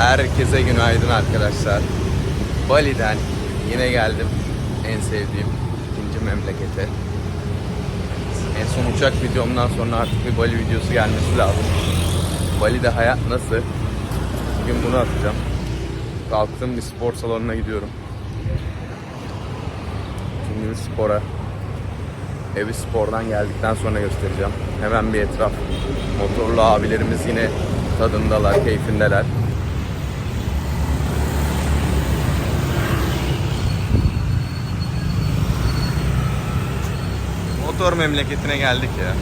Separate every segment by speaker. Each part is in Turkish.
Speaker 1: Herkese günaydın arkadaşlar. Bali'den yine geldim. En sevdiğim ikinci memlekete. En son uçak videomdan sonra artık bir Bali videosu gelmesi lazım. Bali'de hayat nasıl? Bugün bunu atacağım. Kalktım bir spor salonuna gidiyorum. Şimdi bir spora. Evi spordan geldikten sonra göstereceğim. Hemen bir etraf. Motorlu abilerimiz yine tadındalar, keyfindeler. Motor memleketine geldik ya.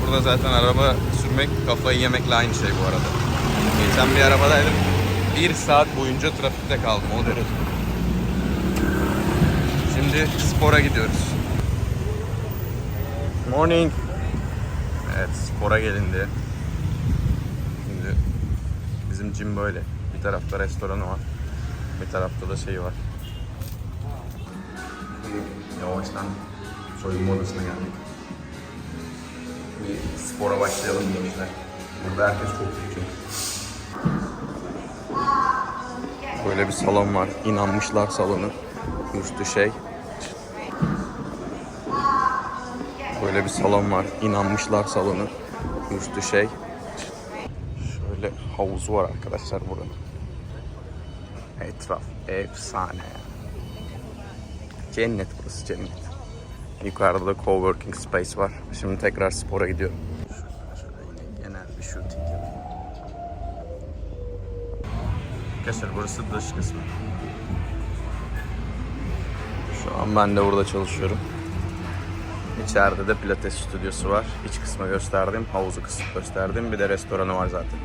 Speaker 1: Burada zaten araba sürmek kafayı yemekle aynı şey bu arada. Geçen bir arabadaydım. Bir saat boyunca trafikte kaldım o derece. Şimdi spora gidiyoruz. Morning. Evet spora gelindi. Şimdi bizim gym böyle. Bir tarafta restoranı var. Bir tarafta da şey var. Yavaştan soyunma odasına geldik. Bir spora başlayalım gençler. Burada herkes çok küçük. Böyle bir salon var. İnanmışlar salonu. Üstü şey. Böyle bir salon var. İnanmışlar salonu. Üstü şey. Şöyle havuzu var arkadaşlar buranın. Etraf efsane. Cennet burası cennet. Yukarıda da coworking space var. Şimdi tekrar spora gidiyorum. Genel bir shooting yapayım. Arkadaşlar burası dış kısmı. Şu an ben de burada çalışıyorum. İçeride de pilates stüdyosu var. İç kısmı gösterdim, havuzu kısmı gösterdim. Bir de restoranı var zaten.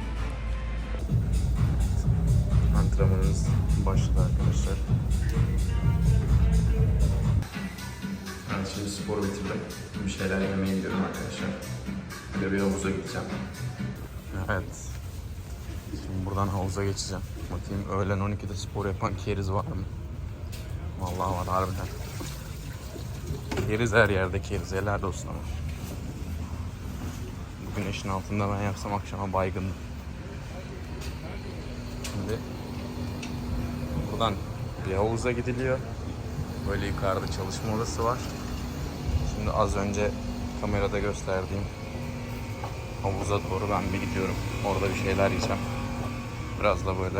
Speaker 1: Antrenmanımız başladı arkadaşlar. Ben şimdi sporu bitirdim. Bir şeyler yemeye gidiyorum arkadaşlar. Bir de bir havuza gideceğim. Evet. Şimdi buradan havuza geçeceğim. Bakayım öğlen 12'de spor yapan keriz var mı? Vallahi var harbiden. Keriz her yerde keriz. Helal olsun ama. Bu güneşin altında ben yapsam akşama baygındım. Şimdi buradan bir havuza gidiliyor. Böyle yukarıda çalışma odası var. Şimdi az önce kamerada gösterdiğim havuza doğru ben bir gidiyorum. Orada bir şeyler yiyeceğim. Biraz da böyle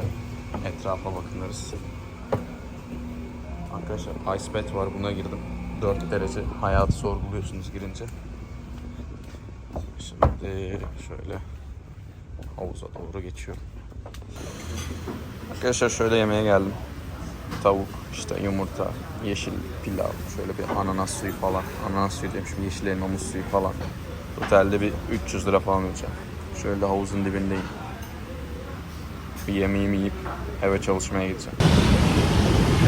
Speaker 1: etrafa bakınırız. Arkadaşlar ice bath var buna girdim. 4 derece hayatı sorguluyorsunuz girince. Şimdi şöyle havuza doğru geçiyorum. Arkadaşlar şöyle yemeğe geldim. Tavuk, işte yumurta, yeşil pilav, şöyle bir ananas suyu falan. Ananas suyu demişim, yeşil elma muz suyu falan. Otelde bir 300 lira falan ödeyeceğim. Şöyle havuzun dibindeyim. Bir yemeğimi yiyip eve çalışmaya gideceğim.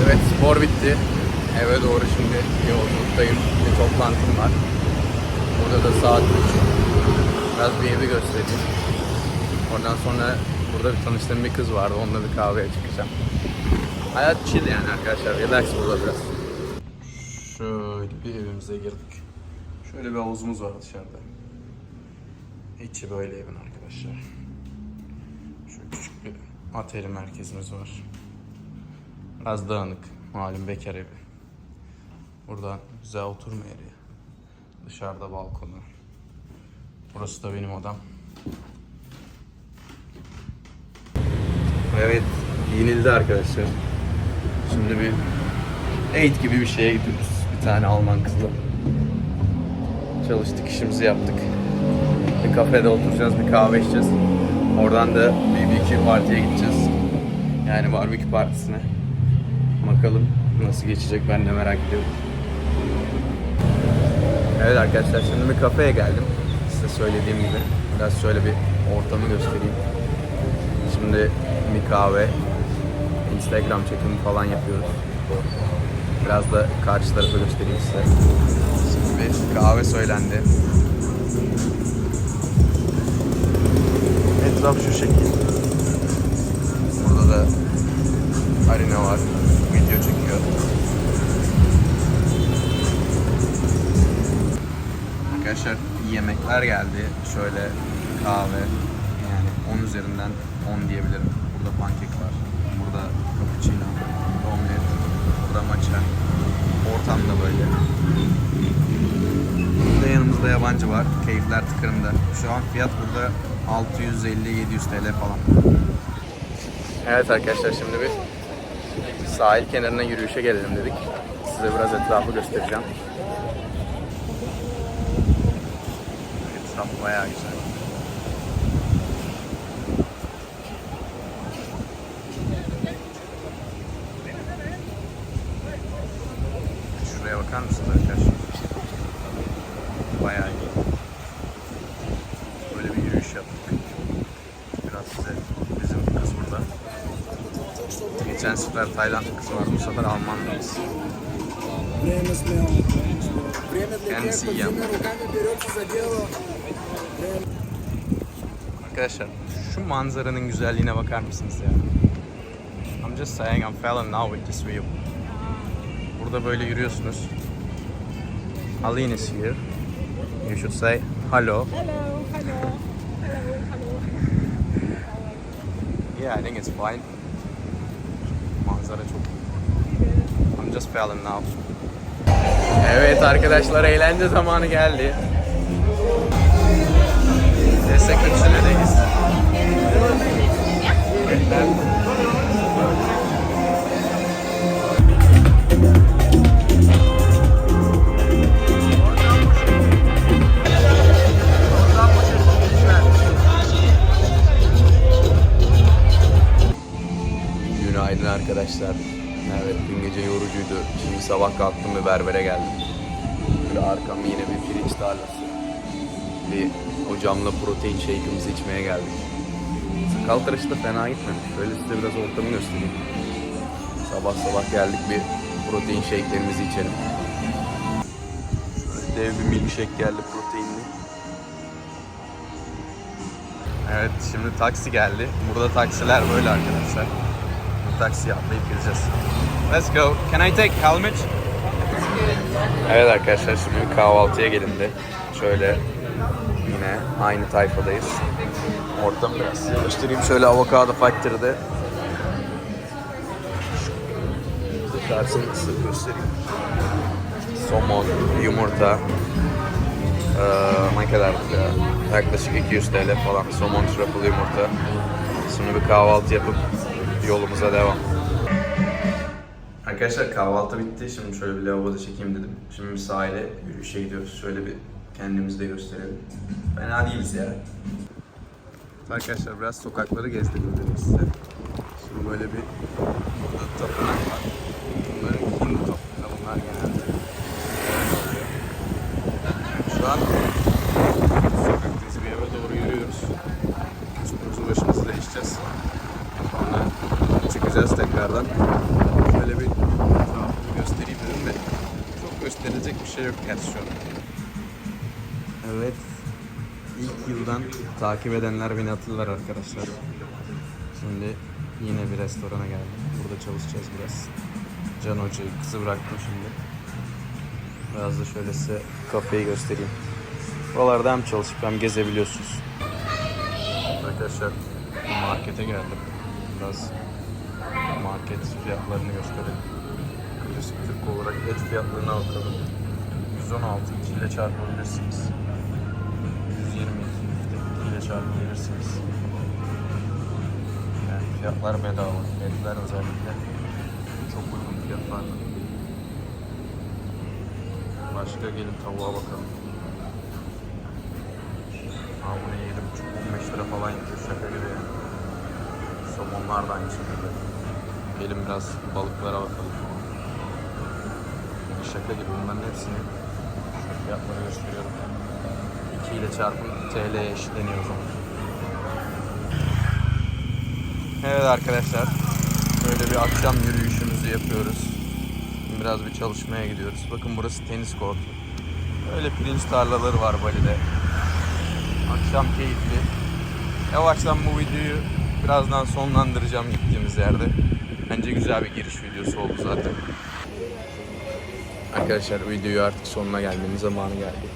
Speaker 1: Evet spor bitti. Eve doğru şimdi yolculuktayım. Bir toplantım var. Burada da saat 3. Biraz bir evi göstereyim. Oradan sonra burada bir tanıştığım bir kız vardı. Onunla bir kahveye çıkacağım. Hayat chill yani arkadaşlar. Relax burada biraz. Şöyle bir evimize girdik. Şöyle bir havuzumuz var dışarıda. İçi böyle evin arkadaşlar. Şöyle küçük bir atölye merkezimiz var. Biraz dağınık. Malum bekar evi. Burada güzel oturma yeri. Dışarıda balkonu. Burası da benim odam. Evet, giyinildi arkadaşlar. Şimdi bir date gibi bir şeye gidiyoruz. Bir tane Alman kızla. Çalıştık, işimizi yaptık. Bir kafede oturacağız, bir kahve içeceğiz. Oradan da BBQ partiye gideceğiz. Yani barbekü partisine. Bakalım nasıl geçecek ben de merak ediyorum. Evet arkadaşlar şimdi bir kafeye geldim. Size söylediğim gibi. Biraz şöyle bir ortamı göstereyim. Şimdi bir kahve, Instagram çekimi falan yapıyoruz. Biraz da karşı tarafı göstereyim size. Şimdi bir kahve söylendi. Etraf şu şekil. Burada da Arina var. Video çekiyor. Arkadaşlar yemekler geldi. Şöyle kahve. Yani 10 üzerinden 10 diyebilirim. Burada pankek var. Cappuccino, omlet, burada matcha. Ortam da böyle. Burada yanımızda yabancı var. Keyifler tıkırında. Şu an fiyat burada 650-700 TL falan. Evet arkadaşlar şimdi bir sahil kenarına yürüyüşe gelelim dedik. Size biraz etrafı göstereceğim. Etraf bayağı güzel. Şuraya bakar mısınız arkadaşlar? Bayağı iyi. Böyle bir yürüyüş yaptık. Biraz size bizim kız burada. Geçen sefer Tayland kızı vardı, bu sefer
Speaker 2: Alman.
Speaker 1: Kendisi
Speaker 2: iyi ama.
Speaker 1: Arkadaşlar şu manzaranın güzelliğine bakar mısınız ya? I'm just saying I'm falling now with this view. Burada böyle yürüyorsunuz. Aline is here. You should say hello,
Speaker 3: hello, hello.
Speaker 1: yeah, I think it's fine. Manzara çok I'm just fell in love. Evet arkadaşlar eğlence zamanı geldi. Destek üçlüdeyiz. Şimdi sabah kalktım ve berbere geldim. Böyle arkam yine bir pirinç tarlası. Bir hocamla protein shake'imizi içmeye geldik. Sakal tıraşı da fena gitmemiş. Şöyle size biraz ortamı göstereyim. Sabah sabah geldik bir protein shake'lerimizi içelim. Şöyle dev bir milkshake geldi proteinli. Evet şimdi taksi geldi. Burada taksiler böyle arkadaşlar. Bu taksiye atlayıp gideceğiz. Let's go. Can I take helmet? Evet arkadaşlar şimdi kahvaltıya gelindi. Şöyle yine aynı tayfadayız. Ortamı biraz göstereyim. Şöyle avokado factory'de. Dışarısını size göstereyim. Somon, yumurta, ee, ne kadar ya? Yaklaşık 200 TL falan. Somon truffle yumurta. Şimdi bir kahvaltı yapıp yolumuza devam. Arkadaşlar kahvaltı bitti. Şimdi şöyle bir lavaboda çekeyim dedim. Şimdi sahile yürüyüşe gidiyoruz. Şöyle bir kendimizi de gösterelim. Fena değiliz ya. Arkadaşlar biraz sokakları gezdirdim dedim size. Şimdi böyle bir burada tapınak var. Bunların Hindu toplumunda bunlar genelde. Şu an sokaktayız bir eve doğru yürüyoruz. Üstümüzü başımızı değişeceğiz. Sonra çıkacağız tekrardan. Şöyle bir etrafını göstereyim dedim de çok gösterilecek bir şey yok gerçi şu an. Evet. İlk yıldan takip edenler beni hatırlar arkadaşlar. Şimdi yine bir restorana geldim. Burada çalışacağız biraz. Can Hoca'yı kızı bıraktım şimdi. Biraz da şöyle size kafeyi göstereyim. Buralarda hem çalışıp hem gezebiliyorsunuz. Arkadaşlar markete geldim. Biraz market fiyatlarını gösterelim. Klasik Türk olarak et fiyatlarına bakalım. 116 2 ile çarpabilirsiniz. 122 2 ile çarpabilirsiniz. Yani fiyatlar bedava. Etler özellikle çok uygun fiyatlarla. Başka gelin tavuğa bakalım. Aa bu ne 7,5 15 lira falan yapıyor şaka gibi. Somonlar da aynı şekilde. Gelin biraz balıklara bakalım. Şaka gibi bunların hepsini şu fiyatları gösteriyorum. 2 ile çarpın TL'ye eşitleniyor o zaman. Evet arkadaşlar. Böyle bir akşam yürüyüşümüzü yapıyoruz. Biraz bir çalışmaya gidiyoruz. Bakın burası tenis kortu. Öyle pirinç tarlaları var Bali'de. Akşam keyifli. Yavaştan bu videoyu birazdan sonlandıracağım gittiğimiz yerde. Bence güzel bir giriş videosu oldu zaten. Arkadaşlar videoyu artık sonuna gelmenin zamanı geldi.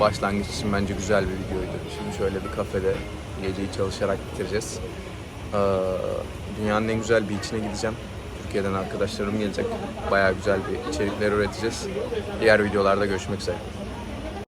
Speaker 1: Başlangıç için bence güzel bir videoydu. Şimdi şöyle bir kafede Geceyi çalışarak bitireceğiz. Ee, dünyanın en güzel beach'ine gideceğim. Türkiye'den arkadaşlarım gelecek. Bayağı güzel bir içerikler üreteceğiz. Diğer videolarda görüşmek üzere.